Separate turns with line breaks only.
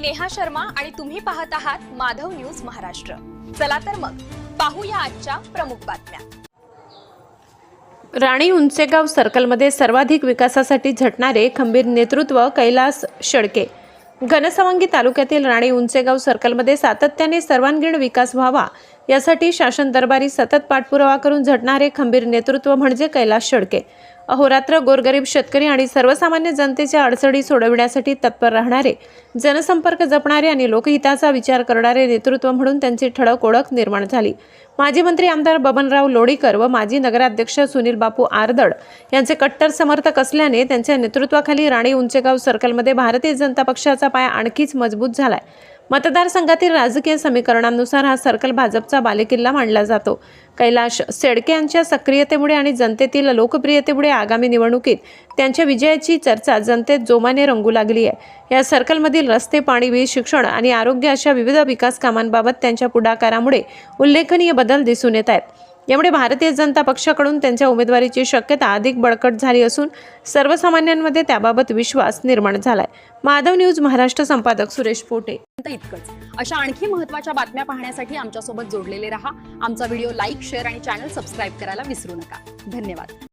मी नेहा शर्मा आणि तुम्ही पाहत आहात माधव न्यूज महाराष्ट्र. चला तर मग पाहूया आजच्या प्रमुख बातम्या.
राणी उंचेगाव सर्कलमध्ये सर्वाधिक विकासासाठी झटणारे खंबीर नेतृत्व कैलास शडके घनसवंगी तालुक्यातील राणी उंचेगाव सर्कलमध्ये सातत्याने सर्वांगीण विकास व्हावा यासाठी शासन दरबारी सतत पाठपुरावा करून झटणारे खंबीर नेतृत्व म्हणजे कैलास शेडके अहोरात्र गोरगरीब शेतकरी आणि सर्वसामान्य जनतेच्या अडचणी सोडविण्यासाठी तत्पर राहणारे जनसंपर्क जपणारे आणि लोकहिताचा विचार करणारे नेतृत्व म्हणून त्यांची ठळक ओळख निर्माण झाली. माजी मंत्री आमदार बबनराव लोणीकर व माजी नगराध्यक्ष सुनील बापू आरदड यांचे कट्टर समर्थक असल्याने त्यांच्या नेतृत्वाखाली राणी उंचेगाव सर्कलमध्ये भारतीय जनता पक्षाचा पाया आणखीच मजबूत झालाय. मतदारसंघातील राजकीय समीकरणांनुसार हा सर्कल भाजपचा बालेकिल्ला मानला जातो. कैलाश सेडके यांच्या सक्रियतेमुळे आणि जनतेतील लोकप्रियतेमुळे आगामी निवडणुकीत त्यांच्या विजयाची चर्चा जनतेत जोमाने रंगू लागली आहे. या सर्कलमधील रस्ते पाणी वीज शिक्षण आणि आरोग्य अशा विविध विकास कामांबाबत त्यांच्या पुढाकारामुळे उल्लेखनीय बदल दिसून येत आहेत. यामुळे भारतीय जनता पक्षाकडून त्यांच्या उमेदवारीची शक्यता अधिक बळकट झाली असून सर्वसामान्यांमध्ये त्याबाबत विश्वास निर्माण झालाय. माधव न्यूज महाराष्ट्र संपादक सुरेश पोटे.
इतकंच. अशा आणखी महत्त्वाच्या बातम्या पाहण्यासाठी आमच्यासोबत जोडलेले रहा. आमचा व्हिडिओ लाईक शेअर आणि चॅनल सबस्क्राईब करायला विसरू नका. धन्यवाद.